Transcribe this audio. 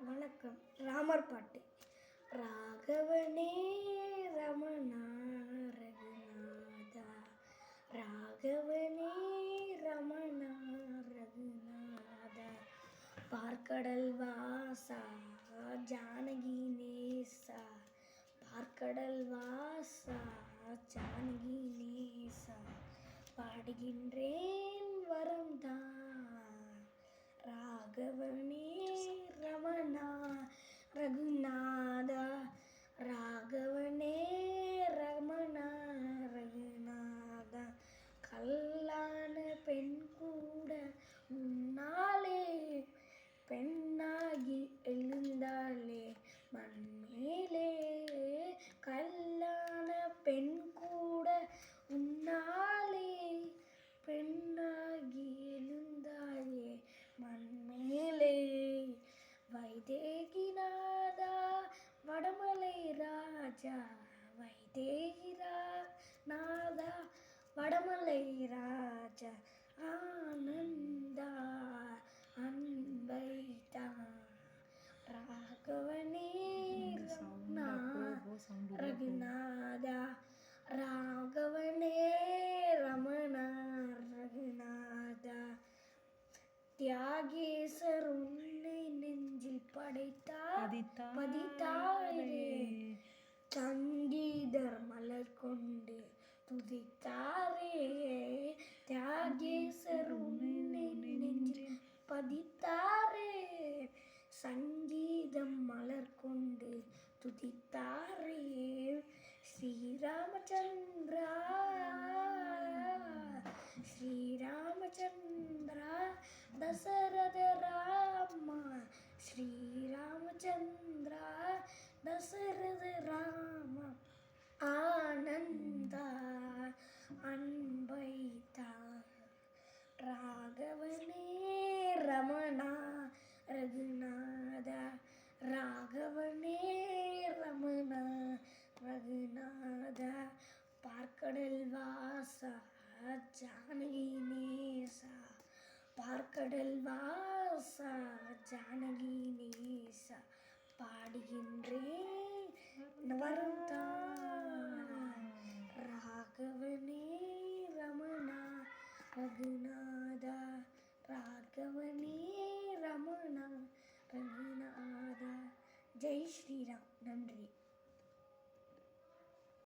வணக்கம். ராமர் பாட்டு. ராகவனே ரமணா ரகுநாதா ராகவனே ரமணா ரகுநாதா பார்க்கடல் வாசா ஜானகி நேசா. பார்க்கடல் வாசா ஜானகி நேசா. பாடுகின்றேன் ராஜா வைதேகிரா நாதா வடமலை ராஜா ஆனந்தா அன்பைதா. ராகவனே ரகுநாதா. ராகவனே ரமணா ரகுநாதா. தியாகேசர் உன்னை நெஞ்சில் படைத்தார். பதித்தாரே. சங்கீதர் மலர் கொண்டு துதித்தாரே தியாகேசர் உன்னை நெஞ்சில் பதித்தாரே சங்கீதம் மலர் வாசா ஜானகி நேசா பார்க்கடல் வாசா ஜானகி நேசா பாடுகின்றேன் வருந்தான் ராகவனே ரமணா ரகுநாதா ராகவனே ரமணா ரகுநாதா ஜெய் ஸ்ரீராம். நன்றி.